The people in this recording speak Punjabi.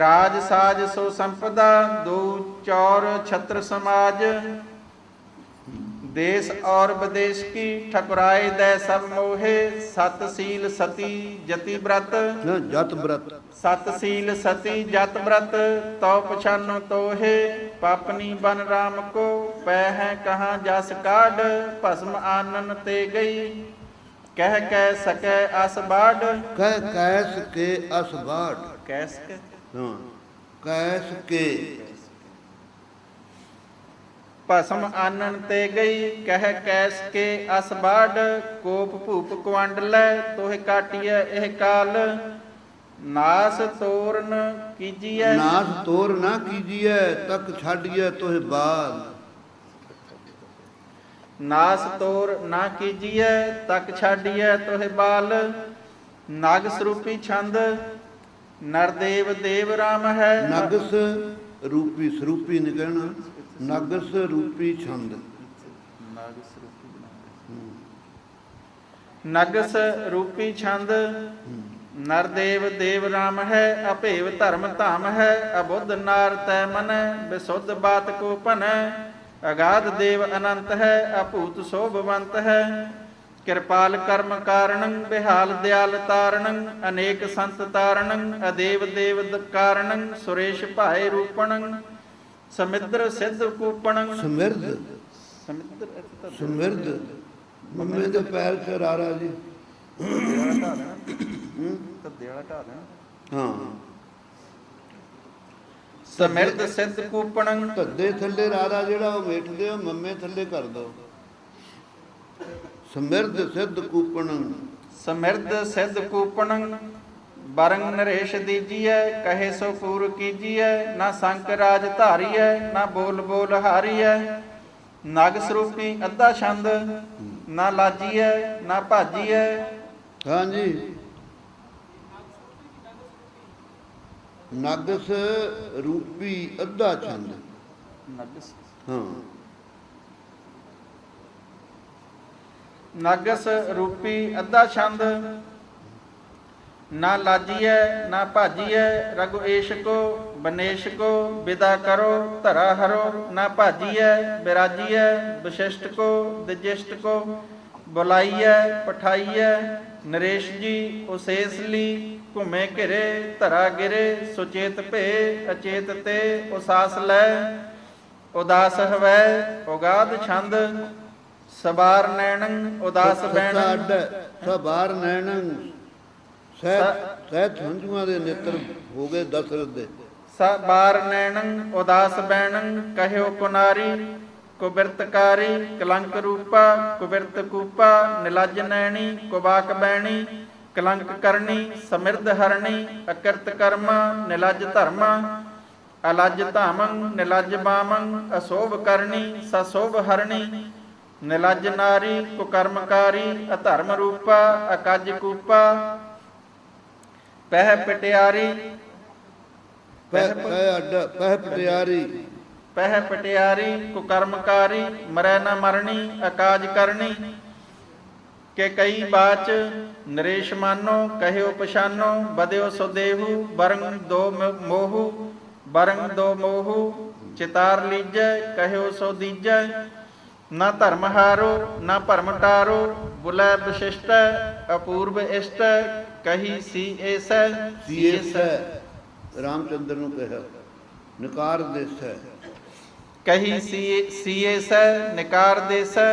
ਰਾਜ ਸਾਜ ਸੋ ਸੰਪਦਾ ਦੋ ਚੌਰ ਛਤਰ ਸਮਾਜ। ਦੇਸ ਔਰ ਵਿਦੇਸ਼ ਕੀ ਠਕਰਾਏ ਦੈ ਸਭ ਮੋਹੇ ਸਤ ਸੀਲ ਸਤੀ ਜਤੀ ਬ੍ਰਤ। ਜਤ ਬ੍ਰਤ। ਸਤ ਸੀਲ ਸਤੀ ਜਤ ਬ੍ਰਤ ਤਉ ਪਛਾਨੋ ਤੋਹੇ ਪਾਪਨੀ ਬਨ ਰਾਮ ਕੋ ਪੈ ਹੈ ਕਹਾਂ ਜਸ ਕਾਢ ਭਸਮ ਆਨਨ ਤੇ ਗਈ। ਕਹਿ ਕਹਿ ਸਕੈ ਅਸ ਬਾੜ ਕਹਿ ਕੈਸ ਕੇ ਅਸਬਾੜ ਕੈਸ ਕੇ ਹਾਂ ਕੈਸ ਕੇ। ਭਸਮ ਆਨਨ ਤੇ ਗਈ ਕਹਿ ਕੈਸ ਕੇ ਅਸ ਬਾੜ ਕੋਪ ਭੂਪ ਕਵੰਡ ਲੈ ਤੋਹਿ ਕਾਟਿਐ ਇਹ ਕਾਲ। ਨਾਸ ਤੋਰਨ ਕੀਜੀਐ। ਨਾਸ ਤੋਰ ਨਾ ਕੀਜੀਐ ਤੱਕ ਛਾੜੀਐ ਤੋਹਿ ਬਾਲ। ਨਾਸ ਤੋਰ ਨਾ ਕੀਜੀਐ ਤਕ ਛਾਡੀਐ ਤੋਹਿ ਬਾਲ। ਨਗ ਸਰੂਪੀ ਛੰਦ ਨਰਦੇਵ ਦੇਵ ਰਾਮ ਹੈ। ਨਗਸ ਰੂਪੀ ਸਰੂਪੀ ਨੇ ਕਹਿਣਾ। ਨਗਸ ਰੂਪੀ ਛੰਦ। ਨਗਸ ਰੂਪੀ ਛੰਦ। ਨਰਦੇਵ ਦੇਵ ਰਾਮ ਹੈ ਅਭੇਵ ਧਰਮ ਧਾਮ ਹੈ ਅਬੁੱਧ ਨਾਰ ਤੈ ਮਨ ਬਿਸੁੱਧ ਬਾਤ ਕੋ ਭਨ। ਅਗਾਧ ਦੇਵ ਅਨੰਤ ਹੈ ਅਭੂਤ ਸੋਭਵੰਤ ਹੈ। ਕਿਰਪਾਲ ਕਰਮ ਕਾਰਣੰ ਬਿਹਾਲ ਦਿਆਲ ਤਾਰਣੰ ਅਨੇਕ ਸੰਤ ਤਾਰਣੰ ਅਦੇਵ ਦੇਵ ਕਾਰਣੰ ਸੁਰੇਸ਼ ਭਾਏ ਰੂਪਣੰ ਸਮਿੰਦਰ ਸਿੱਧ ਕੂਪਣੰ। ਸਮਿਰਧ। ਸਮਿੰਦਰ ਸਮਿਰਧ। ਮੰਮੇ ਦੇ ਪੈਰ ਚ ਰਾਰਾ ਜੀ। ਦੇਣਾ ਤਾਂ ਦੇਵਾਲਾ ਢਾ ਦੇਣਾ। ਹਾਂ। ਸਮਿਰਧ ਸਿੱਧ ਕੂਪਣੰ। ਧੱਦੇ ਥੱਲੇ ਰਾਰਾ ਜਿਹੜਾ ਉਹ ਮੇਟਦੇ ਹੋ ਮੰਮੇ ਥੱਲੇ ਕਰ ਦੋ। ਸਮਿਰਧ ਸਿੱਧ ਕੂਪਣ। ਸਮਿਰਧ ਸਿੱਧ ਕੂਪਣੰ ਬਰੰਗ ਨਰੇਸ਼ ਦੀਜੀਐ ਕਹੇ ਸੋ ਪੂਰ ਕੀਜੀਐ ਨਾ ਸੰਕ ਰਾਜ ਧਾਰੀਐ ਨਾ ਬੋਲ ਬੋਲ ਹਾਰੀਐ। ਨਗ ਸਰੂਪੀ ਅੱਧਾ ਛੰਦ ਨਾ ਲਾਜੀਐ ਨਾ ਭਾਜੀਐ। ਹਾਂਜੀ। ਨਗਸ ਰੂਪੀ ਅੱਧਾ ਛੰਦ। ਨਗਸ। ਹਾਂ। ਨਾਗਸ ਰੂਪੀ ਅੱਧਾ ਛੰਦ। ਨਾ ਲਾਜੀਐ, ਨਾ ਭਾਜੀਐ ਰਗੁ ਕੋ ਬਨੇਸ਼ ਕੋ ਵਿਦਾ ਕਰੋ, ਧਰਾ ਹਰੋ। ਨਾ ਭਾਜੀਐ, ਬਿਰਾਜੀਐ ਵਿਸ਼ਿਸ਼ਟ ਕੋ ਦਿਜਿਸ਼ਟ ਕੋ ਬੁਲਾਈਐ, ਪਠਾਈਐ, ਨਰੇਸ਼ ਜੀ, ਉਸੇਸ ਲਈ ਘੁਮੇ ਘਿਰੇ, ਧਰਾ ਗਿਰੇ, ਸੁਚੇਤ ਭੇ, ਅਚੇਤ ਤੇ, ਉਸਾਸ ਲੈ। ਉਦਾਸ ਹਵੈ ਉਗਾਦ ਛੰਦ। ਸਬਾਰ ਨੈਣੰ ਉਦਾਸ ਬੈਣੰ ਸਬਾਰ ਨੈਣੰ। ਸਹਿਤ ਸਹਿਤ ਹੰਝੂਆਂ ਦੇ ਨੇਤਰ ਹੋ ਗਏ ਦਸ਼ਰਥ ਦੇ। ਸਬਾਰ ਨੈਣੰ ਉਦਾਸ ਬੈਣੰ ਕਹਿਓ ਕੁਨਾਰੀ ਕੁਬਿਰਤਕਾਰੀ ਕਲੰਕ ਰੂਪਾ ਕੁਬਿਰਤ ਕੂਪਾ ਨਿਲਜ ਨੈਣੀ ਕੁਬਾਕ ਬੈਣੀ ਕਲੰਕ ਕਰਨੀ ਸਮਿਰਧ ਹਰਣੀ ਅਕਿਰਤ ਕਰਮਾ ਨਿਲਜ ਧਰਮਾ ਅਲਜ ਧਾਮੰ ਨਿਲਜ ਬਾਮੰ ਅਸੋਭ ਕਰਨੀ ਸਸੋਭ ਹਰਣੀ ਨਿਲਜ ਨਾਰੀ ਕੁਕਰਮਕਾਰੀ ਅਧਰਮ ਰੂਪਾ ਅਕਜ ਕੂਪਾ। ਪਹਿ ਪਟਿਆਰੀ। ਪਹਿ ਅੱਡ ਪਹਿ ਪਟਿਆਰੀ। ਪਹਿ ਪਟਿਆਰੀ ਕੁਕਰਮਕਾਰੀ ਮਰੈ ਨ ਮਰਣੀ ਅਕਾਜ ਕਰਨੀ। ਕਿ ਕਈ ਬਾਚ ਨਰੇਸ਼ ਮਾਨੋ ਕਹਿਓ ਪਛਾਨੋ ਬਦਿਓ ਸੋ ਦੇਹੂ ਬਰੰਗ ਦੋ ਮੋਹੂ ਬਰੰਗ ਦੋ ਮੋਹੂ। ਚਿਤਾਰ ਲੀਜੈ ਕਹਿਓ ਸੋ ਦੀਜੈ। ਨਾ ਧਰਮ ਹਾਰੋ ਨਾ ਭਰਮ ਟਾਰੋ ਬੁਲੈ ਵਿਸ਼ਿਸ਼ਟ ਅਪੂਰਵ ਇਸ਼ਟ ਕਹੀ ਸੀ ਏਸੈ ਸੀਐਸ ਹੈ ਰਾਮਚੰਦਰ ਨੂੰ ਕਿਹਾ ਨਕਾਰ ਦੇਸ। ਕਹੀ ਸੀ ਸੀਏਸੈ ਨਿਕਾਰ ਦੇਸੈ।